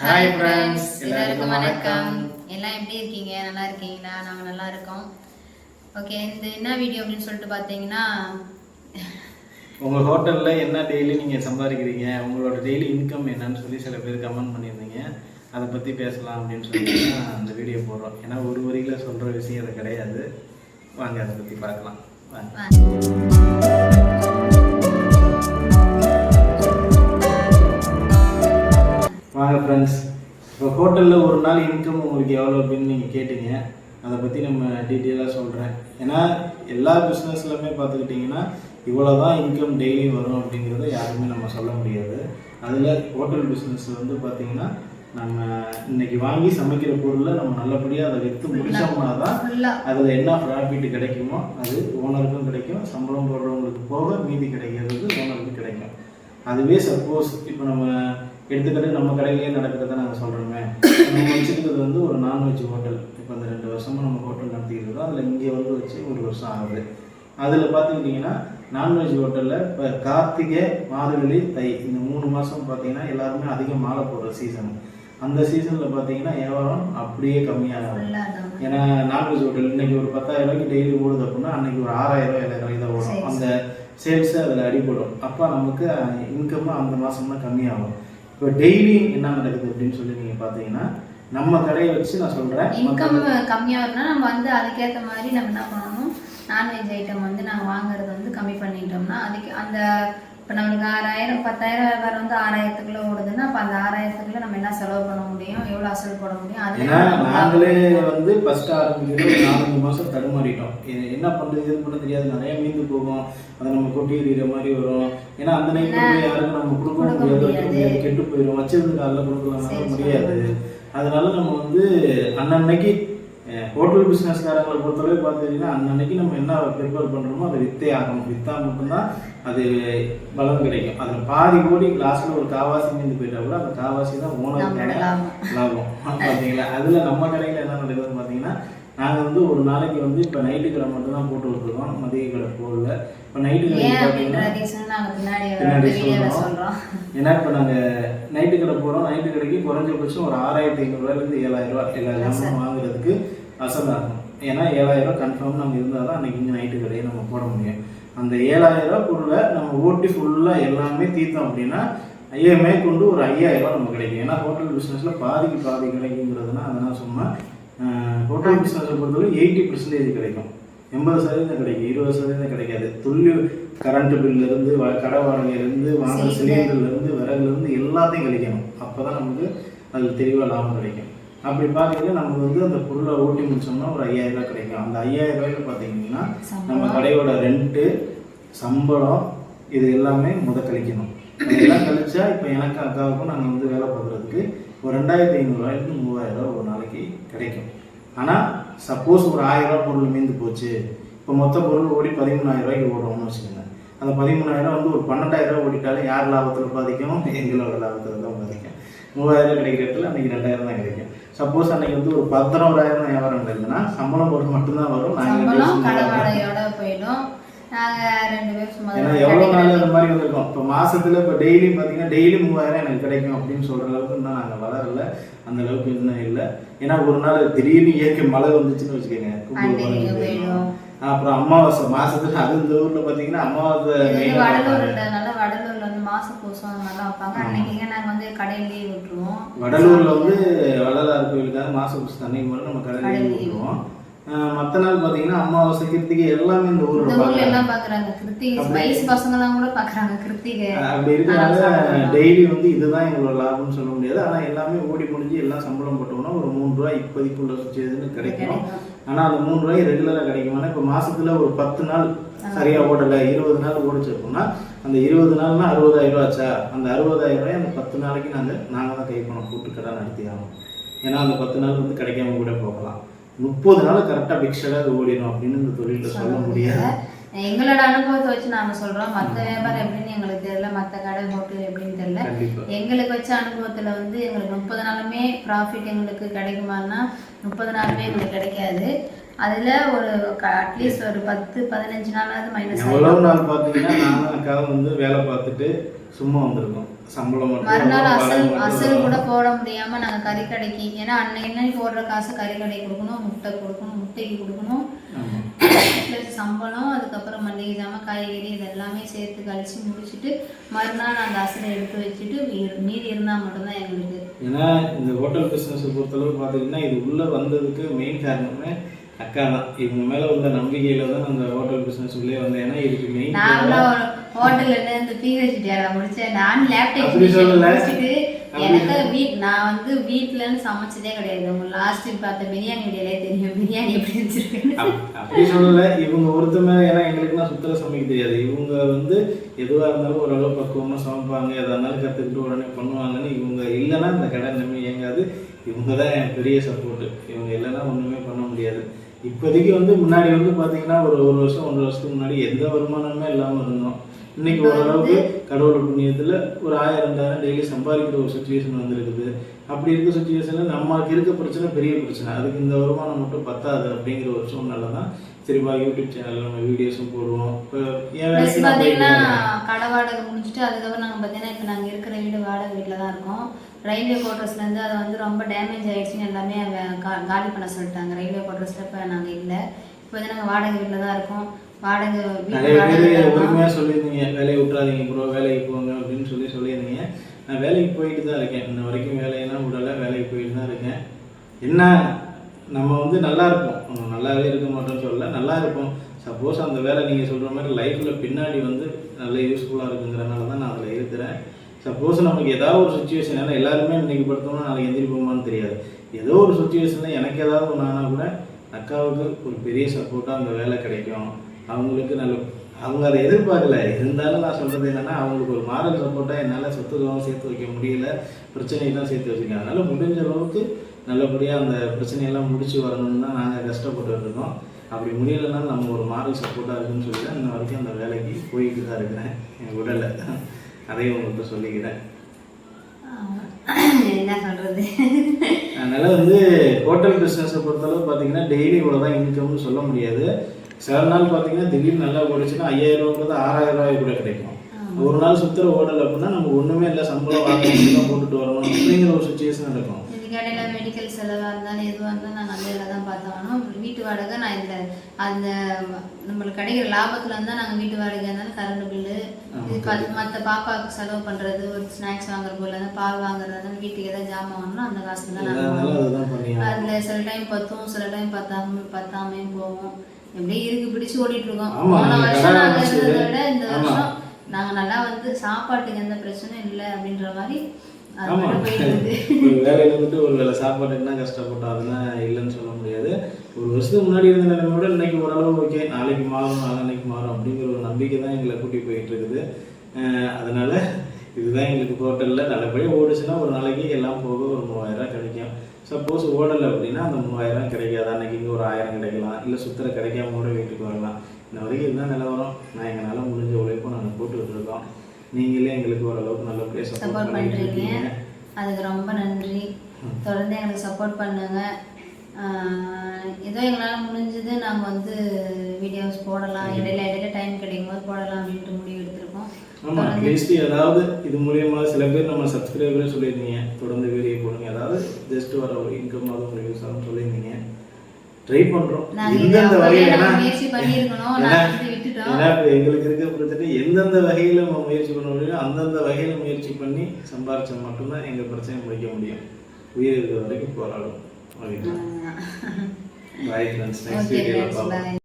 Hi friends எல்லாருக்கும் வணக்கம். எல்லாம் எப்படி இருக்கீங்க? நல்லா இருக்கீங்களா? நாங்கள் நல்லா இருக்கோம். ஓகே இந்த என்ன வீடியோ அப்படின்னு சொல்லிட்டு பார்த்தீங்கன்னா உங்கள் ஹோட்டலில் என்ன டெய்லி நீங்கள் சம்பாதிக்கிறீங்க? உங்களோட டெய்லி இன்கம் என்னன்னு சொல்லி சில பேர் கமெண்ட் பண்ணியிருந்தீங்க. அதை பற்றி பேசலாம் அப்படின்னு சொல்லி அந்த வீடியோ போடுறோம். ஏன்னா ஒரு வரியில் சொல்கிற விஷயம் அது கிடையாது. வாங்க அதை பற்றி பார்க்கலாம். வாங்க. ஃப்ரெண்ட்ஸ் இப்போ ஹோட்டலில் ஒரு நாள் இன்கம் உங்களுக்கு எவ்வளோ அப்படின்னு நீங்கள் கேட்டீங்க. அதை பற்றி நம்ம டீட்டெயிலாக சொல்கிறேன் ஏன்னா எல்லா பிஸ்னஸ்லையுமே பார்த்துக்கிட்டிங்கன்னா இவ்வளோ தான் இன்கம் டெய்லி வரும் அப்படிங்கிறத யாருமே நம்ம சொல்ல முடியாது. அதில் ஹோட்டல் பிஸ்னஸ் வந்து பார்த்திங்கன்னா நம்ம இன்னைக்கு வாங்கி சமைக்கிற பொருளை நம்ம நல்லபடியாக அதை விற்று முடிச்சோம்னா தான் அதில் என்ன ப்ராஃபிட் கிடைக்குமோ அது ஓனருக்கும் கிடைக்கும். சம்பளம் போடுறவங்களுக்கு போக மீதி கிடைக்கிறது ஓனருக்கு கிடைக்கும். அதுவே சப்போஸ் இப்போ நம்ம எடுத்துக்கிட்டு நம்ம கடையிலேயே நடக்கிறத நாங்கள் சொல்கிறோமே நம்ம வச்சுருக்கிறது வந்து ஒரு நான்வெஜ் ஹோட்டல் இப்போ அந்த ரெண்டு வருஷமாக நம்ம ஹோட்டல் நடத்திக்கிட்டு இருக்கோம். அதில் இங்கே வந்து வச்சு ஒரு வருஷம் ஆகுது. அதில் பார்த்துக்கிட்டிங்கன்னா நான்வெஜ் ஹோட்டலில் இப்போ கார்த்திகை மார்கழி தை. இந்த மூணு மாதம் பார்த்தீங்கன்னா எல்லாருமே அதிகம் மாலை போடுற சீசன் அந்த சீசனில் பார்த்தீங்கன்னா வியாபாரம் அப்படியே கம்மியாகும் ஏன்னா நான்வெஜ் ஹோட்டல் இன்னைக்கு ஒரு பத்தாயிரம் ரூபாய்க்கு டெய்லி ஓடுது அப்படின்னா அன்னைக்கு ஒரு ஆறாயிரம் ரூபாய் ஏழாயிரம் ரூபாய் தான் ஓடும். அந்த சேல்ஸ் அதில் அடிபடும். அப்போ நமக்கு இன்கம் அந்த மாதம் தான் கம்மியாகும். இப்போ டெய்லி என்ன நடக்குது அப்படின்னு சொல்லி நீங்கள் பார்த்தீங்கன்னா நம்ம கடையை வச்சு நான் சொல்கிறேன் இன்கம் கம்மியாக வரும்னா நம்ம வந்து அதுக்கேற்ற மாதிரி நம்ம என்ன பண்ணணும்? நான்வெஜ் ஐட்டம் வந்து நாங்கள் வாங்குறது வந்து கம்மி பண்ணிட்டோம்னா அதுக்கு அந்த இப்போ நம்மளுக்கு ஆறாயிரம் பத்தாயிரம் வியாபாரம் வந்து ஆறாயிரத்துக்குள்ள ஓடுதுன்னா அப்போ அந்த ஆறாயிரத்துக்குள்ள நம்ம என்ன செலவு பண்ண முடியும்? எவ்வளோ அசல் போட முடியும்? ஏன்னா அதுல நாங்களே வந்து ஃபர்ஸ்ட் ஆரம்பிக்கிறது ஒரு நாலஞ்சு மாதம் தடுமாறிட்டோம். என்ன பண்ணுறது எது பண்ண தெரியாது. நிறைய மீந்து போகும். அதை நம்ம கொட்டி எறிகிற மாதிரி வரும். ஏன்னா அந்த நைட் போய் யாருக்கும் நம்ம கொடுக்க முடியாது. வைக்க முடியாது. முடியாது. கெட்டு போயிடும் வச்சிருந்து காலைல கொடுக்கலனால சரி, முடியாது. அதனால நம்ம வந்து அன்னன்னைக்கு ஹோட்டல் பிஸ்னஸ்காரங்களை பொறுத்தளவு பார்த்துக்கிட்டிங்கன்னா அன்னன்னைக்கு நம்ம என்ன ப்ரிப்பேர் பண்ணுறோமோ அதை வித்தே ஆகணும். விற்றா மட்டும்தான் அது பலம் கிடைக்கும். அதில் பாதி கோடி லாஸ்ட்டில் ஒரு காவாசி மீந்து போயிட்டா கூட அந்த காவாசி தான் ஓனருக்கான லாபம். பார்த்தீங்களா அதில் நம்ம கடையில் என்ன நடக்குதுன்னு பார்த்தீங்கன்னா நாங்கள் வந்து ஒரு நாளைக்கு வந்து இப்போ நைட்டு கடை மட்டும் தான் போட்டு விட்டுருக்கோம் மதிய கடை போடல. இப்போ நைட்டு கடை பார்த்தீங்கன்னா பின்னாடி. சொல்கிறோம் ஏன்னா இப்போ நாங்கள் நைட்டு கடை போகிறோம் நைட்டு கடைக்கு குறைஞ்சபட்சம் ஒரு ஆறாயிரத்தி ஐநூறுரூவாலேருந்து ஏழாயிரம் ரூபாய் எல்லா ஜாமான் வாங்குறதுக்கு அசந்தாகும் ஏன்னா ஏழாயிரம் கன்ஃபார்ம் நம்ம இருந்தால் தான் அன்றைக்கி இங்கே நைட்டு கடையை நம்ம போட முடியும். அந்த ஏழாயிரம் பொருளை நம்ம ஓட்டி ஃபுல்லாக எல்லாமே தீர்த்தோம் அப்படின்னா ஐயமே கொண்டு ஒரு ஐயாயிரம் ரூபாய் நமக்கு கிடைக்கும். ஏன்னா ஹோட்டல் பிஸ்னஸில் பாதிக்கு பாதி கிடைக்குங்கிறதுனா அதனால் சும்மா ஹோட்டல் பிஸ்னஸை பொறுத்தவரை எயிட்டி பர்சன்டேஜ் கிடைக்கும். எண்பது சதவீதம் கிடைக்கும். இருபது சதவீதம் கிடைக்காது. துள்ளி கரண்ட் பில்லிருந்து கடை வாடகையிலேருந்து வாங்குற சிலிண்டர்லேருந்து விறகுலேருந்து எல்லாத்தையும் கழிக்கணும். அப்போ தான் நமக்கு அதில் தெளிவாக லாபம் கிடைக்கும். அப்படி பார்த்தீங்கன்னா நமக்கு வந்து அந்த பொருளை ஓட்டி முடிச்சோம்னா ஒரு ஐயாயிரம் ரூபாய் கிடைக்கும். அந்த ஐயாயிரம் ரூபாயில பார்த்தீங்கன்னா நம்ம கடையோட ரெண்ட்டு சம்பளம் இது எல்லாமே முத கழிக்கணும். இதெல்லாம் கழிச்சா இப்போ எனக்கு அக்காவுக்கும் நாங்கள் வந்து வேலை பார்க்குறதுக்கு ஒரு ரெண்டாயிரத்தி ஐநூறுரூவாயிலிருந்து மூவாயிரம் ரூபாய் ஒரு நாளைக்கு கிடைக்கும். ஆனால் சப்போஸ் ஒரு ஆயிரம் ரூபாய் பொருள் மீந்து போச்சு. இப்போ மொத்த பொருள் ஓடி பதிமூணாயிரம் ரூபாய்க்கு ஓடுறோம்னு வச்சுக்கோங்க. அந்த பதிமூணாயிரம் வந்து ஒரு பன்னெண்டாயிரம் ரூபாய் ஓடிட்டாலும் யார் லாபத்தில் பாதிக்கும்? எங்களோட லாபத்தில் தான் பாதிக்கும். மூவாயிரம் கிடைக்கிற இடத்துல அன்றைக்கி ரெண்டாயிரம் தான் கிடைக்கும். சப்போஸ் அன்னைக்கு வந்து ஒரு பதினோராயிரம் வியாபாரம் இருந்ததுன்னா சம்பளம் பொருள் மட்டும்தான் வரும். நாங்கள் போயிடும். ஏன்னா எவ்வளோ நாள் அந்த மாதிரி வந்திருக்கோம்? இப்போ மாசத்துல இப்போ டெய்லி பார்த்தீங்கன்னா டெய்லி மூவாயிரம் எனக்கு கிடைக்கும் அப்படின்னு சொல்ற அளவுக்கு இன்னும் நாங்கள் வளரல. அந்த அளவுக்கு இன்னும் இல்லை. ஏன்னா ஒரு நாள் திடீர்னு இயற்கை மழை வந்துச்சுன்னு வச்சுக்கோங்க. அன்னைக்கு. அப்புறம் அமாவாசை மாசத்துல அது இந்த ஊர்ல பார்த்தீங்கன்னா அமாவாசை வடலூர்ன்றதுனால வடலூர்ல வந்து மாச பூசம் அந்த மாதிரிலாம் வைப்பாங்க. அன்னைக்கு நாங்க வந்து கடையில் லீவ் விட்டுருவோம். வடலூர்ல வந்து வள்ளலார் கோயிலுக்காக மாச புஷ் தண்ணிக்கு மட்டும் நம்ம கடையில் கடையில விட்டுருவோம். மற்ற நாள் பார்த்தீங்கன்னா அமாவாசை கிருத்திகை எல்லாமே இந்த ஊர்ல பாக்குறாங்க. கிருத்திகை கூட பாக்குறாங்க. கிருத்திகை. அப்படி இருக்கிறனால டெய்லி வந்து இதுதான் எங்களோட லாபம்னு சொல்ல முடியாது. ஆனா எல்லாமே ஓடி முடிஞ்சு எல்லாம் சம்பளம் போட்டோம்னா ஒரு மூணு ரூபாய் இப்போதைக்குள்ள சுச்சுவேஷன் கிடைக்கும். ஆனா அந்த மூணு ரூபாய் ரெகுலரா கிடைக்குமானா இப்போ மாசத்துல ஒரு பத்து நாள் சரியா ஓடல இருபது நாள் ஓடிச்சு அப்படின்னா அந்த இருபது நாள்னா அறுபதாயிரம் ரூபா ஆச்சா? அந்த அறுபதாயிரம் ரூபாய் அந்த பத்து நாளைக்கு நாங்க நாங்க தான் கை பணம் கூட்டு கடை நடத்தி ஆகணும். ஏன்னா அந்த பத்து நாள் வந்து கிடைக்காம கூட போகலாம். முப்பது நாள் கரெக்டா பிக்சடா அது ஓடிடும் அப்படின்னு இந்த தொழில சொல்ல முடியாது. எங்களோட அனுபவத்தை வச்சு நாங்க சொல்றோம். மத்த வியாபாரம் எப்படின்னு எங்களுக்கு தெரியல. மத்த கடை ஹோட்டல் எப்படின்னு தெரியல. எங்களுக்கு வச்ச அனுபவத்துல வந்து எங்களுக்கு முப்பது நாளுமே ப்ராஃபிட் எங்களுக்கு கிடைக்குமான்னா முப்பது நாளுமே எங்களுக்கு கிடைக்காது. அதுல ஒரு அட்லீஸ்ட் ஒரு பத்து பதினஞ்சு நாளாவது மைனஸ் எவ்வளவு நாள் பார்த்தீங்கன்னா நானும் அக்காவும் வந்து வேலை பார்த்துட்டு சும்மா வந்திருக்கோம். மறுநாள் அசல் அசல் கூட போட முடியாம நாங்க கறி கடைக்கு ஏன்னா அன்னைக்கு அன்னைக்கு போடுற காசு கறி கடைக்கு கொடுக்கணும் முட்டை கொடுக்கணும் முட்டைக்கு கொடுக்கணும். ப்ளஸ் சம்பளம் அதுக்கப்புறம் மளிகை ஜாமான் காய்கறி இது எல்லாமே சேர்த்து கழிச்சு முடிச்சுட்டு மறுநாள் அந்த அசலை எடுத்து வச்சுட்டு மீதி இருந்தால் மட்டும்தான் எங்களுக்கு. ஏன்னா இந்த ஹோட்டல் பிஸ்னஸை பொறுத்தளவு பார்த்தீங்கன்னா இது உள்ளே வந்ததுக்கு மெயின் காரணமே அக்கா தான் இவங்க மேலே உள்ள நம்பிக்கையில தான் அந்த ஹோட்டல் பிஸ்னஸ் உள்ளே வந்தேன். ஏன்னா இதுக்கு மெயின் ஹோட்டல்ல இருந்து பிஹெச்டிஆர் முடிச்சேன் நான் லேப் அப்படி சொல்லல. முடிச்சுட்டு எனக்கு வீட் நான் வந்து வீட்ல இருந்து சமைச்சதே கிடையாது. உங்க லாஸ்ட் பார்த்த பிரியாணி வீடியோலே தெரியும் பிரியாணி எப்படி அப்- அப்படி சொல்லல. இவங்க ஒருத்தர் மேல ஏன்னா எங்களுக்குலாம் சுத்தர சமைக்க தெரியாது. இவங்க வந்து எதுவாக இருந்தாலும் ஓரளவு பக்குவமாக சமைப்பாங்க. எதாக இருந்தாலும் கற்றுக்கிட்டு உடனே பண்ணுவாங்கன்னு இவங்க இல்லைன்னா இந்த கடை இனிமேல் இயங்காது. இவங்க தான் பெரிய சப்போர்ட்டு இவங்க இல்லைன்னா ஒன்றுமே பண்ண முடியாது. இப்போதைக்கு வந்து முன்னாடி வந்து பார்த்தீங்கன்னா ஒரு ஒரு வருஷம் ஒன்றரை வருஷத்துக்கு முன்னாடி எந்த வருமானமே இல்லாமல் இருந்தோம். இன்னைக்கு ஓரளவுக்கு கடவுள் புண்ணியத்தில் ஒரு ஆயிரம் ரெண்டாயிரம் டெய்லி சம்பாதிக்கிற ஒரு சுச்சுவேஷன் வந்திருக்குது. அப்படி இருக்க சுச்சுவேஷனில் நமக்கு இருக்க பிரச்சனை பெரிய பிரச்சனை. அதுக்கு இந்த வருமானம் மட்டும் பத்தாது அப்படிங்கிற ஒரு சூழ்நிலை தான் சரிப்பா யூடியூப் சேனலில் நம்ம வீடியோஸும் போடுவோம். இப்போ என் வேலைக்கு பார்த்தீங்கன்னா கடை வாடகை முடிச்சுட்டு அதுக்கப்புறம் நாங்கள் பார்த்தீங்கன்னா இப்போ நாங்கள் இருக்கிற வீடு வாடகை வீட்டில் தான் இருக்கோம் ரயில்வே குவார்ட்டர்ஸ்லேருந்து அதை வந்து ரொம்ப டேமேஜ் ஆயிடுச்சுன்னு எல்லாமே காலி பண்ண சொல்லிட்டாங்க. ரயில்வே குவார்ட்டர்ஸில் இப்போ நாங்கள் இல்லை. இப்போ வந்து நாங்கள் வாடகை வீட்டில் தான் இருக்கோம். வாடகை நிறைய பேர் சொல்லியிருந்தீங்க. வேலையை விட்றாதீங்க ப்ரோ வேலைக்கு போங்க அப்படின்னு சொல்லி சொல்லியிருந்தீங்க. நான் வேலைக்கு போயிட்டு தான் இருக்கேன். இன்ன வரைக்கும் வேலையெல்லாம் விடலை வேலைக்கு போயிட்டு தான் இருக்கேன். என்ன நம்ம வந்து நல்லா இருப்போம். நல்லாவே இருக்க மாட்டோம்னு சொல்லல நல்லா இருப்போம். சப்போஸ் அந்த வேலை நீங்கள் சொல்கிற மாதிரி லைஃப்பில் பின்னாடி வந்து நல்ல யூஸ்ஃபுல்லாக இருக்குங்கிறனால தான் நான் அதில் இருக்கிறேன். சப்போஸ் நமக்கு ஏதாவது ஒரு சுச்சுவேஷன் ஏன்னா எல்லாருமே இன்னைக்கு படுத்தோம்னா நாளைக்கு எந்திரிப்போமான்னு தெரியாது. ஏதோ ஒரு சுச்சுவேஷனில் எனக்கு ஏதாவது ஒன்று ஆனால் கூட அக்காவுக்கு ஒரு பெரிய சப்போர்ட்டாக அந்த வேலை கிடைக்கும். அவங்களுக்கு நல்ல அவங்க அதை எதிர்பார்க்கல. இருந்தாலும் நான் சொல்கிறது என்னென்னா அவங்களுக்கு ஒரு மாரல் சப்போர்ட்டாக என்னால் சொத்துக்களும் சேர்த்து வைக்க முடியல. பிரச்சனையெல்லாம் சேர்த்து வச்சுருக்கேன் அதனால் முடிஞ்ச அளவுக்கு நல்லபடியாக அந்த பிரச்சனையெல்லாம் முடிச்சு வரணும்னு தான் நாங்கள் கஷ்டப்பட்டு இருக்கோம் அப்படி முடியலைனாலும் நம்ம ஒரு மாரல் சப்போர்ட்டாக இருக்குன்னு சொல்லி தான் இன்ன வரைக்கும் அந்த வேலைக்கு போயிட்டு தான் இருக்கிறேன். என் உடலை. அதையும் உங்கள்கிட்ட சொல்லிக்கிறேன். என்ன சொல்றது? அதனால் வந்து ஹோட்டல் பிஸ்னஸை பொறுத்தளவு பார்த்தீங்கன்னா டெய்லி இவ்வளோ தான் இன்கம்னு சொல்ல முடியாது. சில நாள் பார்த்தீங்கன்னா திடீர்னு நல்லா ஓடிச்சுன்னா ஐயாயிரம் ரூபாங்கிறது ஆறாயிரம் ரூபாய் கூட கிடைக்கும். ஒரு நாள் சுத்தர ஓடலை அப்படின்னா நம்ம ஒன்றுமே இல்லை சம்பளம் வாங்கணும் தான் போட்டுட்டு வரணும் அப்படிங்கிற ஒரு சுச்சுவேஷன் இருக்கும் இதுக்கடையில மெடிக்கல் செலவாக இருந்தாலும் எதுவாக இருந்தாலும் நாங்கள் அந்த இதில் தான் பார்த்தாகணும் வீட்டு வாடகை நான் இதில் அந்த நம்மளுக்கு கிடைக்கிற லாபத்தில் இருந்தால் நாங்கள் வீட்டு வாடகை இருந்தாலும் கரண்ட் பில்லு இது மற்ற பாப்பாவுக்கு செலவு பண்ணுறது ஒரு ஸ்நாக்ஸ் வாங்குறப்போ இல்லை பால் வாங்குறதா வீட்டுக்கு ஏதாவது ஜாமான் வாங்கணும் அந்த காசுல தான் நாங்கள் அதில் சில டைம் பத்தும் சில டைம் பத்தாம பத்தாமையும் போகும். எப்படியே இருக்கு பிடிச்சு ஓடிட்டு இருக்கோம் போன நீங்க வருஷம் ஆரம்பிச்சு- இருந்ததை விட இந்த. வருஷம் நாங்கள் நல்லா வந்து சாப்பாட்டுக்கு எந்த பிரச்சனையும் இல்லை அப்படின்ற மாதிரி அது ஆமா. மட்டும் போயிட்டு இருக்கு ஒரு வேலையில ஒரு வேலை சாப்பாட்டுக்கு தான் கஷ்டப்பட்டோம் அதெல்லாம் இல்லைன்னு சொல்ல முடியாது. ஒரு வருஷத்துக்கு முன்னாடி இருந்த நிலைமை விட இன்னைக்கு ஓரளவு ஓகே நாளைக்கு மாறும் நாளைக்கு மாறும் அப்படிங்கிற ஒரு நம்பிக்கை தான் எங்களை கூட்டி போயிட்டு இருக்குது அதனால இதுதான் எங்களுக்கு ஹோட்டலில் நல்லபடியாக ஓடுச்சுன்னா ஒரு நாளைக்கு எல்லாம் போக ஒரு மூவாயிரம் கிடைக்கும். சப்போஸ் ஓடலை அப்படின்னா அந்த மூவாயிரம் கிடைக்காது? அன்னைக்கு இங்கே ஒரு ஆயிரம் கிடைக்கலாம். இல்லை சுத்தர கிடைக்காம கூட வீட்டுக்கு வரலாம். இந்த வரைக்கும் இதுதான் நிலவரம் நான் எங்களால் முடிஞ்ச உழைப்பும் நாங்கள் போட்டுக்கிட்டு இருக்கோம் நீங்களே எங்களுக்கு ஓரளவுக்கு நல்லபடியாக சப்போர்ட் பண்ணுறீங்க அதுக்கு ரொம்ப நன்றி. தொடர்ந்து எங்களுக்கு சப்போர்ட் பண்ணுங்க. ஏதோ எங்களால் முடிஞ்சது நாங்கள் வந்து வீடியோஸ் அட்லீஸ்ட் ஏதாவது இது மூலியமா சில பேர் நம்ம சப்ஸ்கிரைபரே சொல்லியிருந்தீங்க தொடர்ந்து வீடியோ போடுங்க. ஏதாவது ஜஸ்ட் வர ஒரு இன்கம் ஆகும் உங்களுக்கு யூஸ் ஆகும் சொல்லியிருந்தீங்க. ட்ரை பண்றோம். எந்தெந்த வகையில் ஏன்னா எங்களுக்கு இருக்க பிரச்சனை எந்தெந்த வகையில நம்ம முயற்சி பண்ண முடியும் அந்தந்த வகையில முயற்சி பண்ணி சம்பாரிச்சா மட்டும்தான் எங்க பிரச்சனையை முடிக்க முடியும். உயிர் இருக்கிற வரைக்கும் போராடும். Okay bye friends next okay வீடியோவில் ஃப்ரெண்ட்ஸ் பார்ப்போம். பாய்